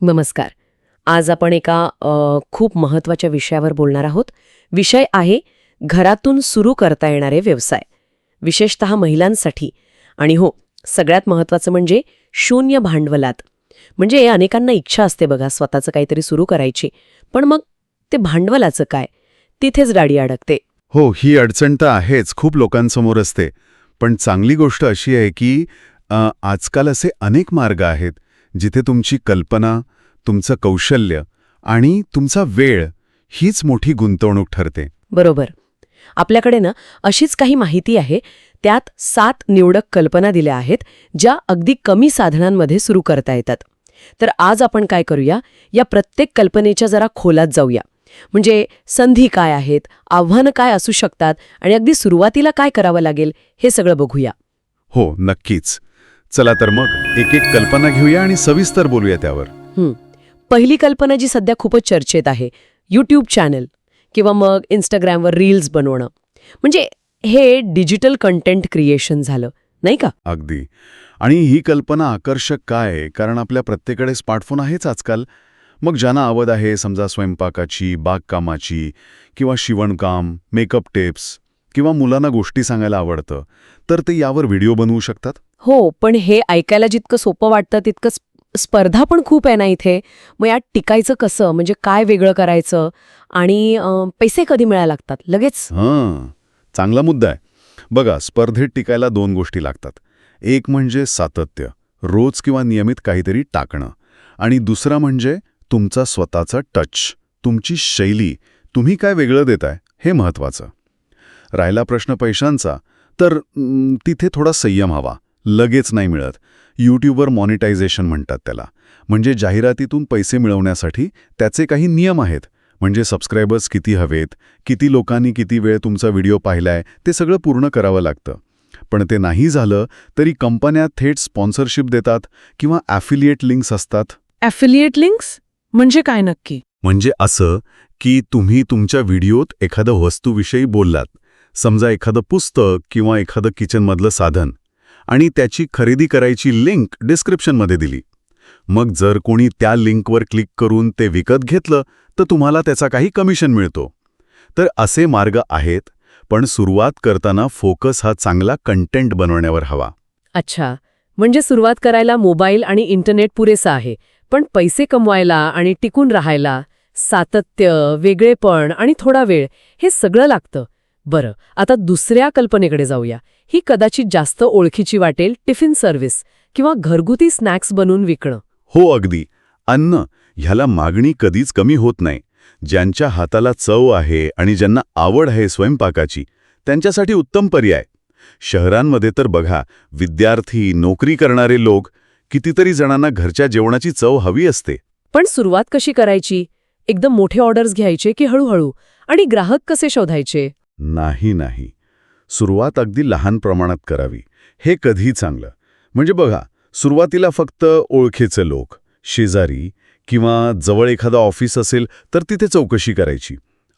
नमस्कार. आज आपण एका खूप महत्त्वाच्या विषयावर बोलणार आहोत. विषय आहे घरातून सुरू करता येणारे व्यवसाय. विशेषत महिलांसाठी. आणि हो सगळ्यात महत्त्वाचं म्हणजे शून्य भांडवलात. म्हणजे अनेकांना इच्छा असते बघा स्वतःचं काहीतरी सुरू करायची. पण मग ते भांडवलाचं काय? तिथेच गाडी अडकते. हो ही अडचण तर आहेच. खूप लोकांसमोर असते. पण चांगली गोष्ट अशी आहे की आजकाल असे अनेक मार्ग आहेत. जिथे तुमची कल्पना तुमचं कौशल्य आणि तुमचा वेळ हीच मोठी गुंतवणूक ठरते. बरोबर. आपल्याकडे ना अशीच काही माहिती आहे त्यात सात निवडक कल्पना दिल्या आहेत ज्या अगदी कमी साधनांमध्ये सुरू करता येतात. तर आज आपण काय करूया? या प्रत्येक कल्पनेच्या जरा खोलात जाऊया. म्हणजे संधी काय आहेत आव्हानं काय असू शकतात आणि अगदी सुरुवातीला काय करावं लागेल हे सगळं बघूया. हो नक्कीच. चला तर मग एक एक कल्पना घेऊया आणि सविस्तर बोलूया त्यावर. पहिली कल्पना जी सध्या खूपच चर्चेत आहे यूट्यूब चॅनल किंवा मग इंस्टाग्रामवर रील्स बनवणं. म्हणजे हे डिजिटल कंटेंट क्रिएशन झालं नाही का? अगदी. आणि ही कल्पना आकर्षक काय? आहे कारण आपल्या प्रत्येकडे स्मार्टफोन आहेच आजकाल. मग ज्यांना आवड आहे समजा स्वयंपाकाची बागकामाची किंवा शिवणकाम मेकअप टिप्स किंवा मुलांना गोष्टी सांगायला आवडतं तर ते यावर व्हिडिओ बनवू शकतात? हो पण हे ऐकायला जितकं सोपं वाटतं तितकं स्पर्धा पण खूप आहे ना इथे. मग यात टिकायचं कसं? म्हणजे काय वेगळं करायचं? आणि पैसे कधी मिळायला लागतात? लगेच? हां चांगला मुद्दा आहे. बघा स्पर्धेत टिकायला दोन गोष्टी लागतात. एक म्हणजे सातत्य रोज किंवा नियमित काहीतरी टाकणं. आणि दुसरा म्हणजे तुमचा स्वतःचा टच तुमची शैली. तुम्ही काय वेगळं देताय हे महत्वाचं राहिला प्रश्न पैशांचा तर तिथे थोडा संयम हवा. लगेच नाही मिळत. यूट्यूबवर मॉनिटायझेशन म्हणतात त्याला. म्हणजे जाहिरातीतून पैसे मिळवण्यासाठी त्याचे काही नियम आहेत. म्हणजे सबस्क्रायबर्स किती हवेत किती लोकांनी किती वेळ तुमचा व्हिडिओ पाहिलाय ते सगळं पूर्ण करावं लागतं. पण ते नाही झालं तरी कंपन्या थेट स्पॉन्सरशिप देतात किंवा ॲफिलिएट लिंक्स असतात. ॲफिलिएट लिंक्स म्हणजे काय नक्की? म्हणजे असं की तुम्ही तुमच्या व्हिडिओत एखादं वस्तूविषयी बोललात. समजा एखादं पुस्तक किंवा एखादं किचनमधलं साधन. आणि त्याची खरेदी करायची लिंक डिस्क्रिप्शनमध्ये दिली. मग जर कोणी त्या लिंकवर क्लिक करून ते विकत घेतलं तर तुम्हाला त्याचा काही कमिशन मिळतो. तर असे मार्ग आहेत पण सुरुवात करताना फोकस हा चांगला कंटेंट बनवण्यावर हवा. अच्छा म्हणजे सुरुवात करायला मोबाईल आणि इंटरनेट पुरेसा आहे पण पैसे कमवायला आणि टिकून राहायला सातत्य वेगळेपण आणि थोडा वेळ हे सगळं लागतं. बरं आता दुसऱ्या कल्पनेकडे जाऊया. ही कदाचित जास्त ओळखीची वाटेल टिफिन सर्व्हिस किंवा घरगुती स्नॅक्स बनवून विकणं. हो अगदी. अन्न ह्याला मागणी कधीच कमी होत नाही. ज्यांच्या हाताला चव आहे आणि ज्यांना आवड आहे स्वयंपाकाची त्यांच्यासाठी उत्तम पर्याय. शहरांमध्ये तर बघा विद्यार्थी नोकरी करणारे लोक कितीतरी जणांना घरच्या जेवणाची चव हवी असते. पण सुरुवात कशी करायची? एकदम मोठे ऑर्डर्स घ्यायचे की हळूहळू? आणि ग्राहक कसे शोधायचे? नाही नाही. सुरुवात अगदी लहान प्रमाणात करावी. हे कधी चांगलं. म्हणजे बघा सुरुवातीला फक्त ओळखेचं लोक शेजारी किंवा जवळ एखादा ऑफिस असेल तर तिथे चौकशी करायची.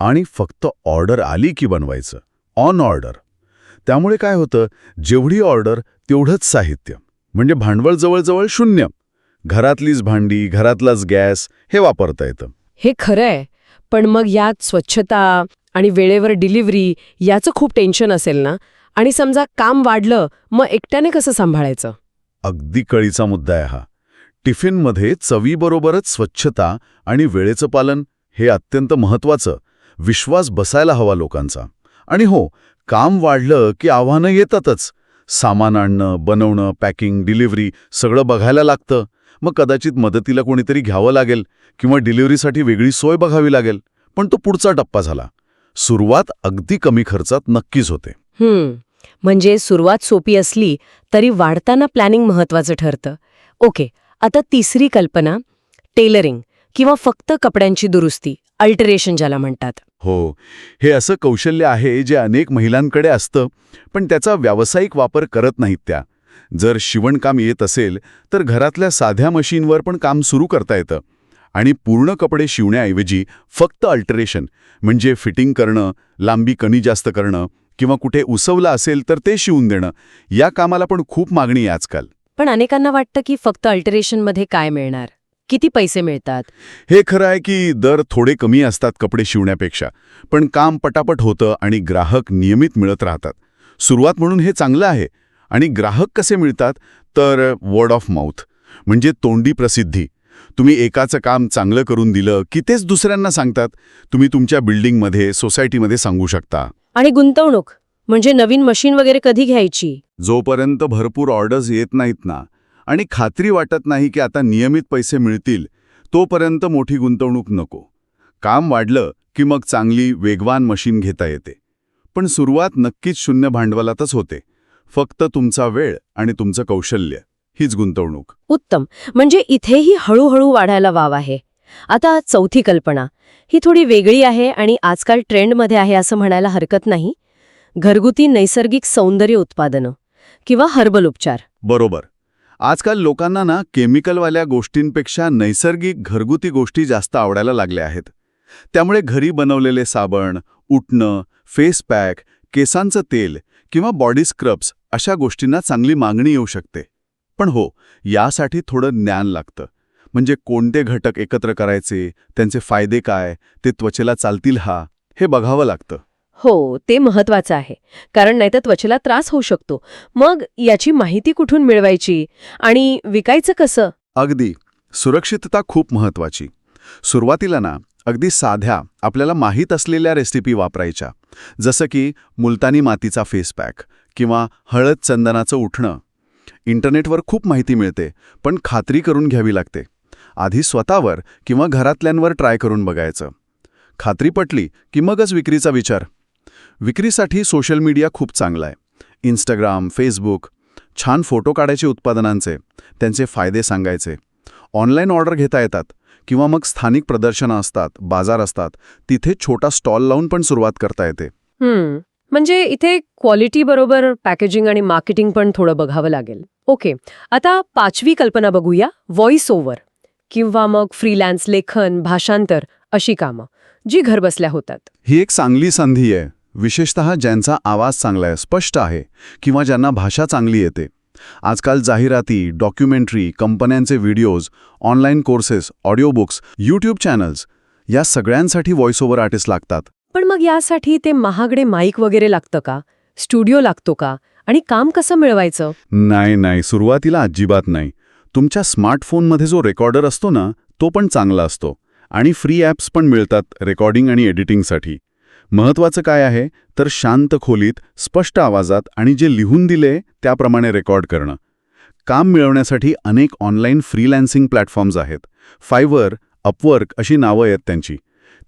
आणि फक्त ऑर्डर आली की बनवायचं. On order. त्यामुळे काय होतं जेवढी ऑर्डर तेवढंच साहित्य. म्हणजे भांडवल जवळजवळ शून्य. घरातलीच भांडी घरातलाच गॅस हे वापरता येतं. हे खरं आहे पण मग यात स्वच्छता आणि वेळेवर डिलिव्हरी याचं खूप टेन्शन असेल ना? आणि समजा काम वाढलं मग एकट्याने कसं सांभाळायचं? अगदी कळीचा मुद्दा आहे हा. टिफिनमध्ये चवीबरोबरच स्वच्छता आणि वेळेचं पालन हे अत्यंत महत्वाचं विश्वास बसायला हवा लोकांचा. आणि हो काम वाढलं की आव्हानं येतातच. सामान आणणं बनवणं पॅकिंग डिलिव्हरी सगळं बघायला लागतं. मग कदाचित मदतीला कोणीतरी घ्यावं लागेल किंवा डिलिव्हरीसाठी वेगळी सोय बघावी लागेल. पण तो पुढचा टप्पा झाला. सुरुवात अगदी कमी खर्चात नक्कीच होते. हम्म. म्हणजे सुरुवात सोपी असली तरी वाढताना प्लॅनिंग महत्वाचं ठरतं. ओके आता तिसरी कल्पना टेलरिंग किंवा फक्त कपड्यांची दुरुस्ती अल्टरेशन ज्याला म्हणतात. हो हे असं कौशल्य आहे जे अनेक महिलांकडे असतं पण त्याचा व्यावसायिक वापर करत नाहीत त्या. जर शिवणकाम येत असेल तर घरातल्या साध्या मशीनवर पण काम सुरू करता येतं. आणि पूर्ण कपडे शिवण्याऐवजी फक्त अल्टरेशन म्हणजे फिटिंग करणं लांबी कमी जास्त करणं किंवा कुठे उसवलं असेल तर ते शिवून देणं या कामाला पण खूप मागणी आहे आजकाल. पण अनेकांना वाटतं की फक्त अल्टरेशनमध्ये काय मिळणार? किती पैसे मिळतात? हे खरं आहे की दर थोडे कमी असतात कपडे शिवण्यापेक्षा पण काम पटापट होतं आणि ग्राहक नियमित मिळत राहतात. सुरुवात म्हणून हे चांगलं आहे. आणि ग्राहक कसे मिळतात? तर वर्ड ऑफ माउथ म्हणजे तोंडी प्रसिद्धी तुम्ही एकाचं काम चांगलं करून दिलं की तेच दुसऱ्यांना सांगतात? तुम्ही तुमच्या बिल्डिंगमध्ये सोसायटीमध्ये सांगू शकता. आणि गुंतवणूक म्हणजे नवीन मशीन वगैरे कधी घ्यायची? जोपर्यंत भरपूर ऑर्डर्स येत नाहीत ना आणि खात्री वाटत नाही की आता नियमित पैसे मिळतील तोपर्यंत मोठी गुंतवणूक नको. काम वाढलं की मग चांगली वेगवान मशीन घेता येते. पण सुरुवात नक्कीच शून्य भांडवलातच होते. फक्त तुमचा वेळ आणि तुमचं कौशल्य. हीच गुंतवणूक. उत्तम. म्हणजे इथेही हळूहळू वाढायला वाव आहे. आता चौथी कल्पना. ही थोडी वेगळी आहे आणि आजकाल ट्रेंडमध्ये आहे असं म्हणायला हरकत नाही. घरगुती नैसर्गिक सौंदर्य उत्पादनं किंवा हर्बल उपचार. बरोबर. आजकाल लोकांना ना केमिकलवाल्या गोष्टींपेक्षा नैसर्गिक घरगुती गोष्टी जास्त आवडायला लागल्या आहेत. त्यामुळे घरी बनवलेले साबण उटणं फेस पॅक केसांचं तेल किंवा बॉडी स्क्रब्स अशा गोष्टींना चांगली मागणी येऊ शकते. पण हो यासाठी थोडं ज्ञान लागतं. म्हणजे कोणते घटक एकत्र करायचे त्यांचे फायदे काय ते त्वचेला चालतील हा हे बघावं लागतं. हो ते महत्वाचं आहे. कारण नाहीतर त्वचेला त्रास होऊ शकतो. मग याची माहिती कुठून मिळवायची? आणि विकायचं कसं? अगदी. सुरक्षितता खूप महत्वाची सुरुवातीला ना अगदी साध्या आपल्याला माहीत असलेल्या रेसिपी वापरायच्या. जसं की मुलतानी मातीचा फेस पॅक किंवा हळद चंदनाचं उठणं. इंटरनेटवर खूप माहिती मिळते पण खात्री करून घ्यावी लागते. आधी स्वतःवर किंवा घरातल्यांवर ट्राय करून बघायचं. खात्री पटली की मगच विक्रीचा विचार. विक्रीसाठी सोशल मीडिया खूप चांगला आहे. इंस्टाग्राम फेसबुक छान फोटो काढायचे उत्पादनांचे त्यांचे फायदे सांगायचे. ऑनलाईन ऑर्डर घेता येतात किंवा मग स्थानिक प्रदर्शनं असतात बाजार असतात तिथे छोटा स्टॉल लावून पण सुरुवात करता येते. म्हणजे इथे क्वालिटी बरोबर पॅकेजिंग आणि मार्केटिंग पण थोडं बघावं लागेल. ओके आता पाचवी कल्पना बघूया व्हॉइस ओव्हर किंवा मग फ्रीलॅन्स लेखन भाषांतर अशी कामं जी घरबसल्या होतात. ही एक चांगली संधी आहे. विशेषतः ज्यांचा आवाज चांगला आहे स्पष्ट आहे किंवा ज्यांना भाषा चांगली येते. आजकाल जाहिराती डॉक्युमेंटरी कंपन्यांचे videos online courses audio books YouTube channels या सगळ्यांसाठी व्हॉइस ओव्हर आर्टिस्ट लागतात. पण मग यासाठी ते महागडे माईक वगैरे लागतं का? स्टुडिओ लागतो का? आणि काम कसं मिळवायचं? नाही नाही. सुरुवातीला अजिबात नाही. तुमच्या स्मार्टफोनमध्ये जो रेकॉर्डर असतो ना तो पण चांगला असतो. आणि फ्री ॲप्स पण मिळतात रेकॉर्डिंग आणि एडिटिंगसाठी. महत्त्वाचं काय आहे? तर शांत खोलीत स्पष्ट आवाजात आणि जे लिहून दिले त्याप्रमाणे रेकॉर्ड करणं. काम मिळवण्यासाठी अनेक ऑनलाईन फ्रीलॅन्सिंग प्लॅटफॉर्म्स आहेत. फायवर अपवर्क अशी नावं आहेत त्यांची.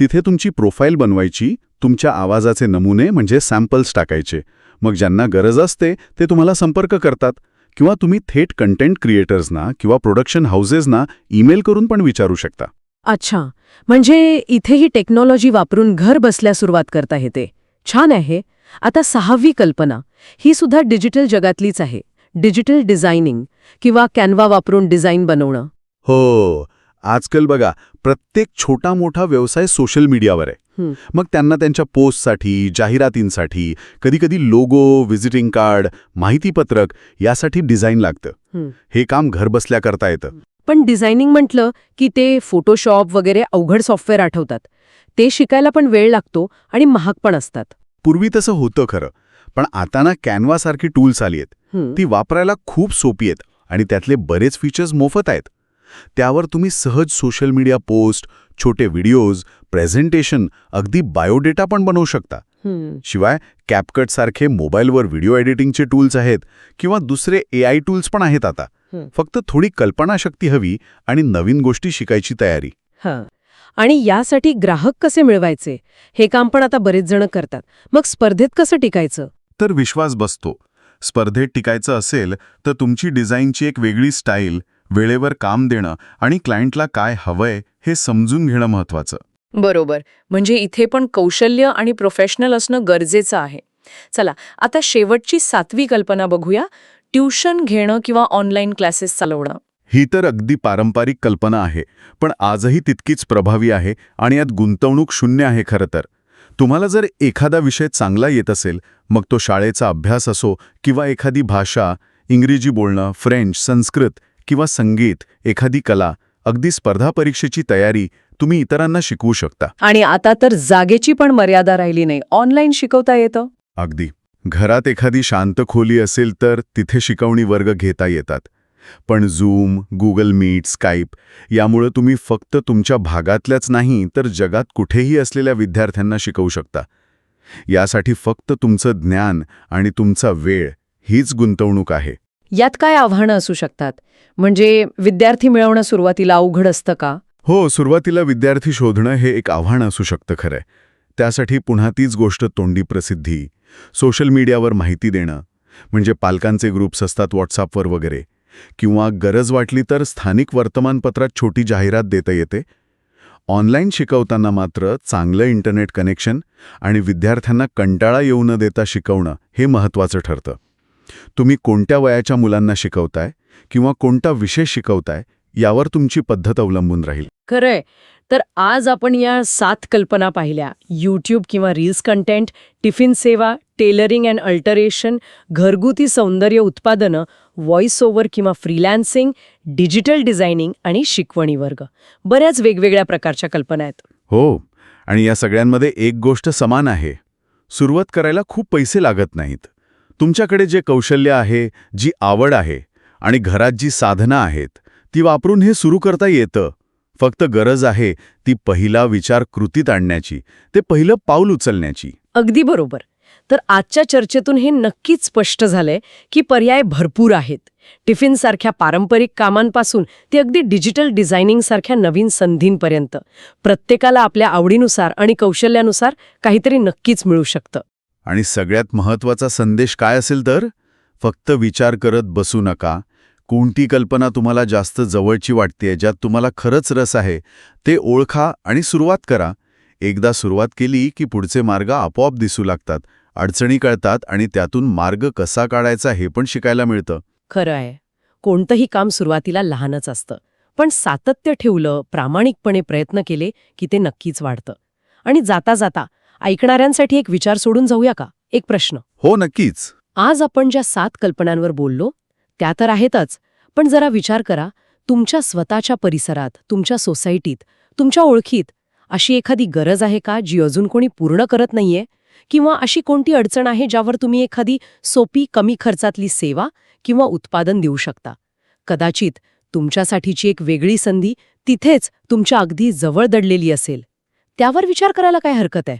तिथे तुमची प्रोफाईल बनवायची तुमच्या आवाजाचे नमुने म्हणजे सॅम्पल्स टाकायचे. मग ज्यांना गरज असते ते तुम्हाला संपर्क करतात. किंवा तुम्ही थेट कंटेंट क्रिएटर्सना किंवा प्रोडक्शन हाऊसेसना ईमेल करून पण विचारू शकता. अच्छा. म्हणजे इथे ही टेक्नॉलॉजी वापरून घर बसल्या सुरुवात करता येते. छान आहे. आता सहावी कल्पना. ही सुद्धा डिजिटल जगातलीच आहे. डिजिटल डिझायनिंग किंवा कॅनवा वापरून डिझाईन बनवणं. हो. आजकाल बघा प्रत्येक छोटा मोठा व्यवसाय सोशल मीडियावर आहे. हं. मग त्यांना त्यांच्या पोस्टसाठी जाहिरातींसाठी कधीकधी लोगो व्हिजिटिंग कार्ड माहितीपत्रक यासाठी डिझाईन लागतं. हं. काम घरबसल्या करता येतं. पण डिझायनिंग म्हटलं की ते फोटोशॉप वगैरे अवघड सॉफ्टवेअर आठवतात. ते शिकायला पण वेळ लागतो आणि महाग पण असतात. पूर्वी तसं होतं खरं पण आता ना कॅनवासारखी टूल्स आली आहेत. ती वापरायला खूप सोपी आहेत आणि त्यातले बरेच फीचर्स मोफत आहेत. त्यावर तुम्ही सहज सोशल मीडिया पोस्ट छोटे व्हिडिओज प्रेझेंटेशन अगदी बायोडेटा पण बनवू शकता. शिवाय कॅपकटसारखे मोबाईलवर व्हिडिओ एडिटिंगचे टूल्स आहेत किंवा दुसरे ए आय टूल्स पण आहेत आता. फक्त थोडी कल्पनाशक्ती हवी आणि नवीन गोष्टी शिकायची तयारी. आणि यासाठी ग्राहक कसे मिळवायचे? हे काम पण आता बरेच जण करतात. मग स्पर्धेत कसं टिकायचं? तर विश्वास बसतो. स्पर्धेत टिकायचं असेल तर तुमची डिझाईनची एक वेगळी स्टाईल वेळेवर काम देणं आणि क्लायंटला काय हवंय हे समजून घेणं महत्वाचं. बरोबर. म्हणजे इथे पण कौशल्य आणि प्रोफेशनल असणं गरजेचं आहे. चला आता शेवटची सातवी कल्पना बघूया. ट्युशन घेणं किंवा ऑनलाईन क्लासेस चालवणं? ही तर अगदी पारंपरिक कल्पना आहे पण आजही तितकीच प्रभावी आहे आणि यात गुंतवणूक शून्य आहे खरं तर. तुम्हाला जर एखादा विषय चांगला येत असेल मग तो शाळेचा अभ्यास असो किंवा एखादी भाषा इंग्रजी बोलणं फ्रेंच संस्कृत किंवा संगीत एखादी कला अगदी स्पर्धा परीक्षेची तयारी तुम्ही इतरांना शिकवू शकता. आणि आता तर जागेची पण मर्यादा राहिली नाही. ऑनलाईन शिकवता येतं? अगदी. घरात एखादी शांत खोली असेल तर तिथे शिकवणी वर्ग घेता येतात. पण झूम गुगल मीट स्काईप यामुळे तुम्ही फक्त तुमच्या भागातल्याच नाही तर जगात कुठेही असलेल्या विद्यार्थ्यांना शिकवू शकता. यासाठी फक्त तुमचं ज्ञान आणि तुमचा वेळ हीच गुंतवणूक आहे. यात काय आव्हानं असू शकतात? म्हणजे विद्यार्थी मिळवणं सुरुवातीला अवघड असतं का? हो सुरुवातीला विद्यार्थी शोधणं हे एक आव्हान असू शकतं खरंय त्यासाठी पुन्हा तीच गोष्ट तोंडी प्रसिद्धी सोशल मीडियावर माहिती देणं म्हणजे पालकांचे ग्रुप्स असतात व्हॉट्सअपवर वगैरे किंवा गरज वाटली तर स्थानिक वर्तमानपत्रात छोटी जाहिरात देता येते. ऑनलाईन शिकवताना मात्र चांगलं इंटरनेट कनेक्शन आणि विद्यार्थ्यांना कंटाळा येऊ न देता शिकवणं हे महत्त्वाचं ठरतं. तुम्ही कोणत्या वयाच्या मुलांना शिकवताय किंवा कोणता विषय शिकवताय यावर तुमची पद्धत अवलंबून राहील. खरंय. तर आज आपण या सात कल्पना पाहिल्या. यूट्यूब किंवा रील्स कंटेंट टिफिन सेवा टेलरिंग अँड अल्टरेशन घरगुती सौंदर्य उत्पादनं व्हॉइस ओव्हर किंवा फ्रीलॅन्सिंग डिजिटल डिझायनिंग आणि शिकवणी वर्ग. बऱ्याच वेगवेगळ्या प्रकारच्या कल्पना आहेत. हो. आणि या सगळ्यांमध्ये एक गोष्ट समान आहे. सुरुवात करायला खूप पैसे लागत नाहीत. तुमच्याकडे जे कौशल्य आहे जी आवड आहे आणि घरात जी साधनं आहेत ती वापरून हे सुरू करता येतं. फक्त गरज आहे ती पहिला विचार कृतीत आणण्याची ते पहिलं पाऊल उचलण्याची. अगदी बरोबर. तर आजच्या चर्चेतून हे नक्कीच स्पष्ट झालंय की पर्याय भरपूर आहेत. टिफिनसारख्या पारंपरिक कामांपासून ते अगदी डिजिटल डिझायनिंगसारख्या नवीन संधींपर्यंत प्रत्येकाला आपल्या आवडीनुसार आणि कौशल्यानुसार काहीतरी नक्कीच मिळू शकतं. आणि सगळ्यात महत्त्वाचा संदेश काय असेल तर फक्त विचार करत बसू नका. कोणती कल्पना तुम्हाला जास्त जवळची वाटतेय ज्यात तुम्हाला खरंच रस आहे ते ओळखा आणि सुरुवात करा. एकदा सुरुवात केली की पुढचे मार्ग आपोआप दिसू लागतात अडचणी कळतात आणि त्यातून मार्ग कसा काढायचा हे पण शिकायला मिळतं. खरं आहे. कोणतंही काम सुरुवातीला लहानच असतं पण सातत्य ठेवलं प्रामाणिकपणे प्रयत्न केले की ते नक्कीच वाढतं. आणि जाता जाता ऐकणाऱ्यांसाठी एक विचार सोडून जाऊया का? एक प्रश्न. हो नक्कीच. आज आपण ज्या सात कल्पनांवर बोललो त्या तर आहेतच पण जरा विचार करा तुमच्या स्वतःच्या परिसरात तुमच्या सोसायटीत तुमच्या ओळखीत अशी एखादी गरज आहे का जी अजून कोणी पूर्ण करत नाहीये? किंवा अशी कोणती अडचण आहे ज्यावर तुम्ही एखादी सोपी कमी खर्चातली सेवा किंवा उत्पादन देऊ शकता? कदाचित तुमच्यासाठीची एक वेगळी संधी तिथेच तुमच्या अगदी जवळ दडलेली असेल. त्यावर विचार करायला काय हरकत आहे?